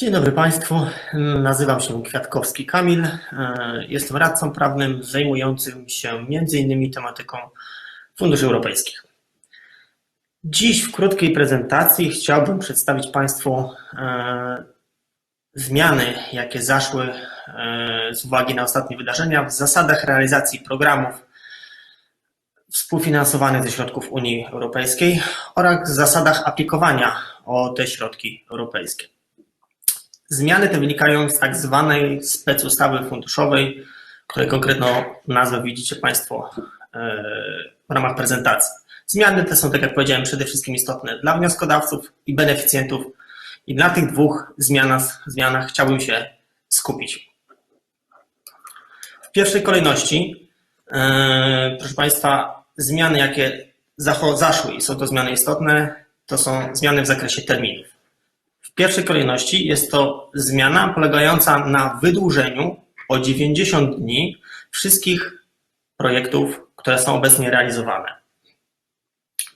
Dzień dobry Państwu, nazywam się Kwiatkowski Kamil, E, jestem radcą prawnym zajmującym się m.in. tematyką funduszy europejskich. Dziś w krótkiej prezentacji chciałbym przedstawić Państwu e, zmiany, jakie zaszły e, z uwagi na ostatnie wydarzenia w zasadach realizacji programów współfinansowanych ze środków Unii Europejskiej oraz zasadach aplikowania o te środki europejskie. Zmiany te wynikają z tak zwanej specustawy funduszowej, której konkretną nazwę widzicie Państwo e, w ramach prezentacji. Zmiany te są, tak jak powiedziałem, przede wszystkim istotne dla wnioskodawców i beneficjentów i na tych dwóch zmianach, zmianach chciałbym się skupić. W pierwszej kolejności, e, proszę Państwa, zmiany, jakie zaszły i są to zmiany istotne, to są zmiany w zakresie terminów. Pierwszej kolejności jest to zmiana polegająca na wydłużeniu o 90 dni wszystkich projektów, które są obecnie realizowane.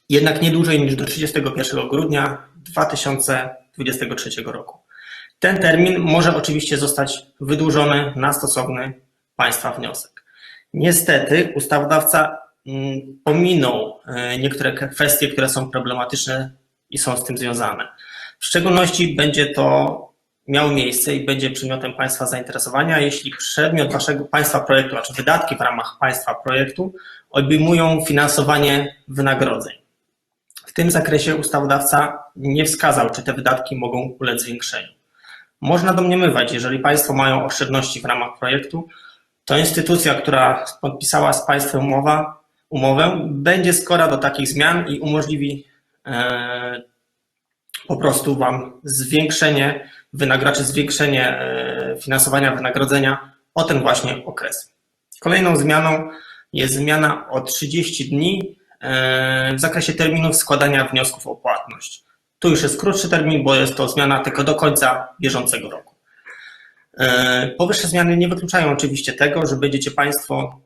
Jednak nie dłużej niż do 31 grudnia 2023 roku. Ten termin może oczywiście zostać wydłużony na stosowny Państwa wniosek. Niestety ustawodawca mm, pominął e, niektóre kwestie, które są problematyczne i są z tym związane. W szczególności będzie to miało miejsce i będzie przedmiotem Państwa zainteresowania, jeśli przedmiot Waszego Państwa projektu, znaczy wydatki w ramach Państwa projektu obejmują finansowanie wynagrodzeń. W tym zakresie ustawodawca nie wskazał, czy te wydatki mogą ulec zwiększeniu. Można domniemywać, jeżeli Państwo mają oszczędności w ramach projektu, to instytucja, która podpisała z Państwem umowa, umowę, będzie skora do takich zmian i umożliwi e, po prostu Wam zwiększenie wynagrodzenia, zwiększenie e, finansowania wynagrodzenia o ten właśnie okres. Kolejną zmianą jest zmiana o 30 dni e, w zakresie terminów składania wniosków o płatność. Tu już jest krótszy termin, bo jest to zmiana tylko do końca bieżącego roku. E, Powyższe zmiany nie wykluczają oczywiście tego, że będziecie Państwo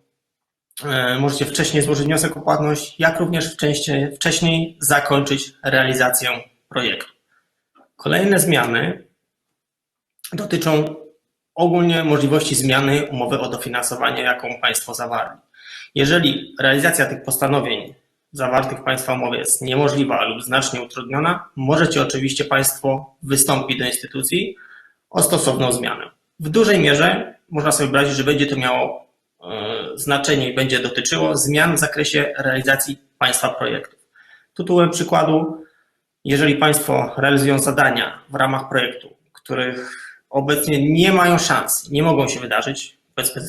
możecie wcześniej złożyć wniosek o płatność, jak również wcześniej, wcześniej zakończyć realizację projektu. Kolejne zmiany dotyczą ogólnie możliwości zmiany umowy o dofinansowanie, jaką Państwo zawarli. Jeżeli realizacja tych postanowień zawartych w Państwa umowie jest niemożliwa lub znacznie utrudniona, możecie oczywiście Państwo wystąpić do instytucji o stosowną zmianę. W dużej mierze można sobie wyobrazić, że będzie to miało e, znaczenie i będzie dotyczyło zmian w zakresie realizacji Państwa projektów. Tytułem przykładu jeżeli Państwo realizują zadania w ramach projektu, których obecnie nie mają szans, nie mogą się wydarzyć, powiedzmy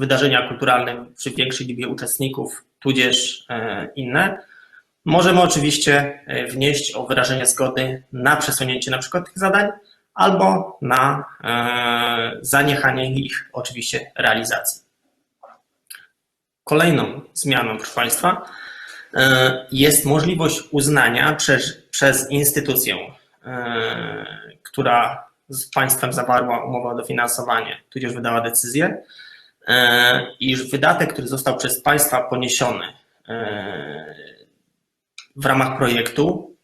wydarzenia kulturalne przy większej liczbie uczestników, tudzież e, inne, możemy oczywiście e, wnieść o wyrażenie zgody na przesunięcie na przykład tych zadań albo na e, zaniechanie ich oczywiście realizacji. Kolejną zmianą, proszę Państwa, jest możliwość uznania przez, przez instytucję, która z państwem zawarła umowę o dofinansowanie, tudzież wydała decyzję, iż wydatek, który został przez państwa poniesiony w ramach projektu,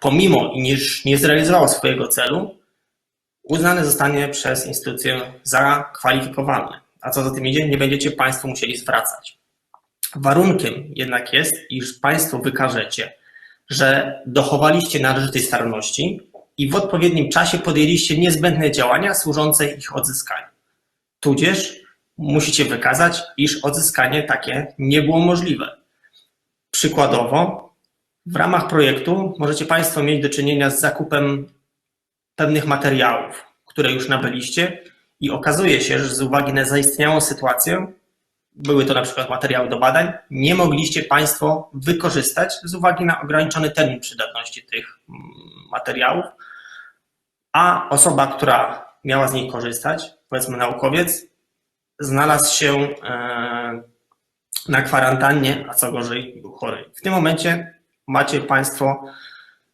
pomimo iż nie zrealizował swojego celu, uznany zostanie przez instytucję za kwalifikowalny. A co za tym idzie, nie będziecie Państwo musieli zwracać. Warunkiem jednak jest, iż Państwo wykażecie, że dochowaliście należytej staranności i w odpowiednim czasie podjęliście niezbędne działania służące ich odzyskaniu. Tudzież musicie wykazać, iż odzyskanie takie nie było możliwe. Przykładowo, w ramach projektu możecie Państwo mieć do czynienia z zakupem pewnych materiałów, które już nabyliście i okazuje się, że z uwagi na zaistniałą sytuację były to na przykład materiały do badań, nie mogliście Państwo wykorzystać z uwagi na ograniczony termin przydatności tych mm, materiałów, a osoba, która miała z nich korzystać, powiedzmy naukowiec, znalazł się e, na kwarantannie, a co gorzej, był chory. W tym momencie macie Państwo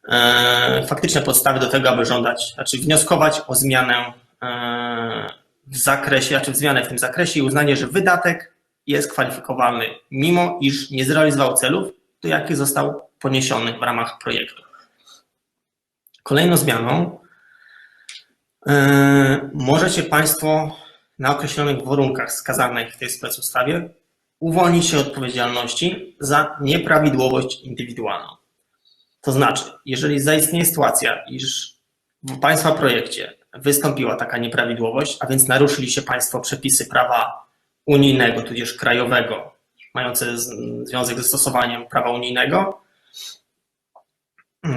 e, faktyczne podstawy do tego, aby żądać, znaczy wnioskować o zmianę e, w zakresie, znaczy zmianę w tym zakresie i uznanie, że wydatek jest kwalifikowalny, mimo iż nie zrealizował celów, do jakich został poniesiony w ramach projektu. Kolejną zmianą Yy, Możecie Państwo na określonych warunkach wskazanych w tej specustawie uwolnić się od odpowiedzialności za nieprawidłowość indywidualną. To znaczy, jeżeli zaistnieje sytuacja, iż w Państwa projekcie wystąpiła taka nieprawidłowość, a więc naruszyli się Państwo przepisy prawa unijnego, tudzież krajowego, mające związek ze stosowaniem prawa unijnego, yy,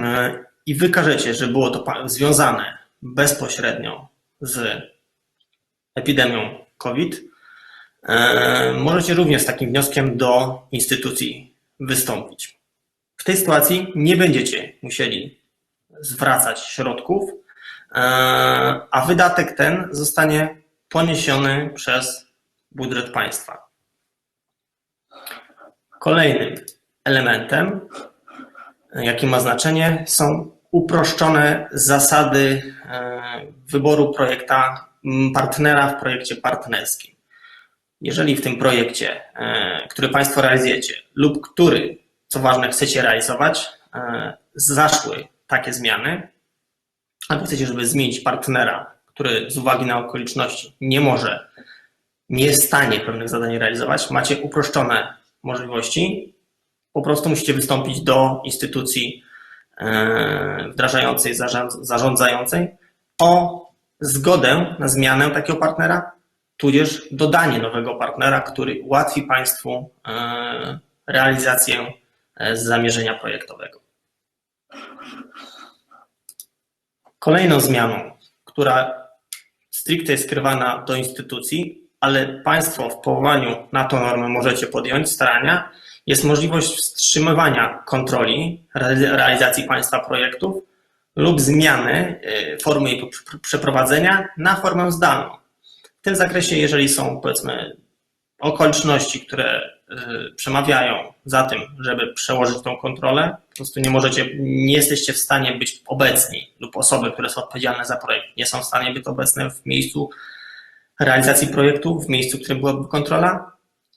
i wykażecie, że było to związane bezpośrednio z epidemią COVID, e, możecie również z takim wnioskiem do instytucji wystąpić. W tej sytuacji nie będziecie musieli zwracać środków, e, a wydatek ten zostanie poniesiony przez budżet państwa. Kolejnym elementem, jaki ma znaczenie, są uproszczone zasady e, wyboru projekta, partnera w projekcie partnerskim. Jeżeli w tym projekcie, e, który Państwo realizujecie lub który, co ważne, chcecie realizować, e, zaszły takie zmiany, albo chcecie, żeby zmienić partnera, który z uwagi na okoliczności nie może, nie jest w stanie pewnych zadań realizować, macie uproszczone możliwości. Po prostu musicie wystąpić do instytucji e, wdrażającej, zarząd- zarządzającej o zgodę na zmianę takiego partnera, tudzież dodanie nowego partnera, który ułatwi Państwu e, realizację e, zamierzenia projektowego. Kolejną zmianą, która stricte jest skierowana do instytucji, ale Państwo w powołaniu na tą normę możecie podjąć starania, jest możliwość wstrzymywania kontroli reali- realizacji Państwa projektów lub zmiany y, formy jej pr- przeprowadzenia na formę zdalną. W tym zakresie, jeżeli są powiedzmy okoliczności, które y, przemawiają za tym, żeby przełożyć tą kontrolę, po prostu nie możecie, nie jesteście w stanie być obecni lub osoby, które są odpowiedzialne za projekt, nie są w stanie być obecne w miejscu realizacji projektu, w miejscu, w którym byłaby kontrola,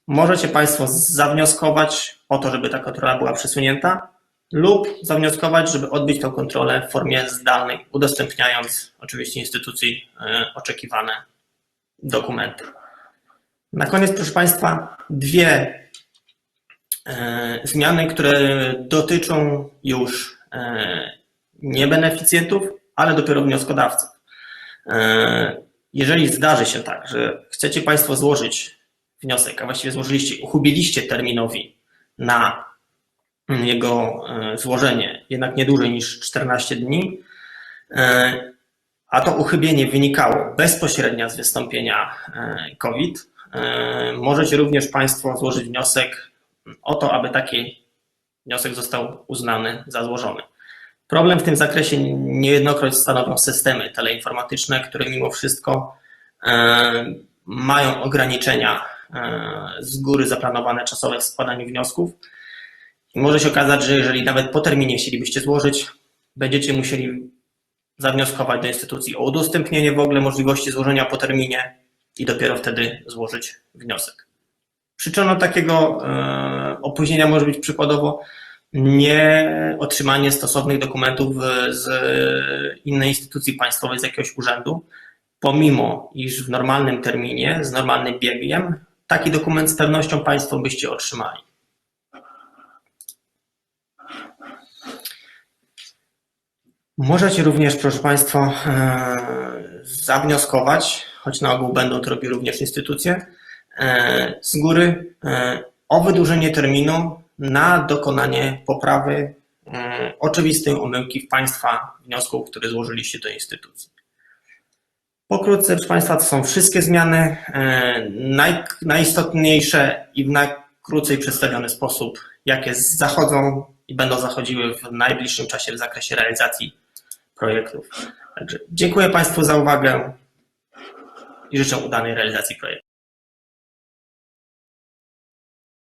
możecie Państwo zawnioskować o to, żeby ta kontrola była przesunięta lub zawnioskować, żeby odbyć tę kontrolę w formie zdalnej, udostępniając oczywiście instytucji y, oczekiwane dokumenty. Na koniec, proszę Państwa, dwie e, zmiany, które dotyczą już e, nie beneficjentów, ale dopiero wnioskodawców. Jeżeli zdarzy się tak, że chcecie Państwo złożyć wniosek, a właściwie złożyliście, uchybiliście terminowi na jego e, złożenie jednak nie dłużej niż 14 dni, e, a to uchybienie wynikało bezpośrednio z wystąpienia e, COVID, możecie również Państwo złożyć wniosek o to, aby taki wniosek został uznany za złożony. Problem w tym zakresie niejednokroć stanowią systemy teleinformatyczne, które mimo wszystko e, mają ograniczenia e, z góry zaplanowane czasowe w składaniu wniosków. I może się okazać, że jeżeli nawet po terminie chcielibyście złożyć, będziecie musieli zawnioskować do instytucji o udostępnienie w ogóle możliwości złożenia po terminie i dopiero wtedy złożyć wniosek. Przyczyną takiego e, opóźnienia może być przykładowo nie otrzymanie stosownych dokumentów e, z innej instytucji państwowej, z jakiegoś urzędu, pomimo iż w normalnym terminie, z normalnym biegiem, taki dokument z pewnością Państwo byście otrzymali. Możecie również, proszę Państwa, e, zawnioskować, choć na ogół będą to robiły również instytucje, e, z góry e, o wydłużenie terminu na dokonanie poprawy e, oczywistej omyłki w Państwa wniosku, który złożyliście do instytucji. Pokrótce, proszę Państwa, to są wszystkie zmiany, e, naj, najistotniejsze i w najkrócej przedstawiony sposób, jakie zachodzą i będą zachodziły w najbliższym czasie w zakresie realizacji projektów. Także dziękuję Państwu za uwagę i życzę udanej realizacji projektu.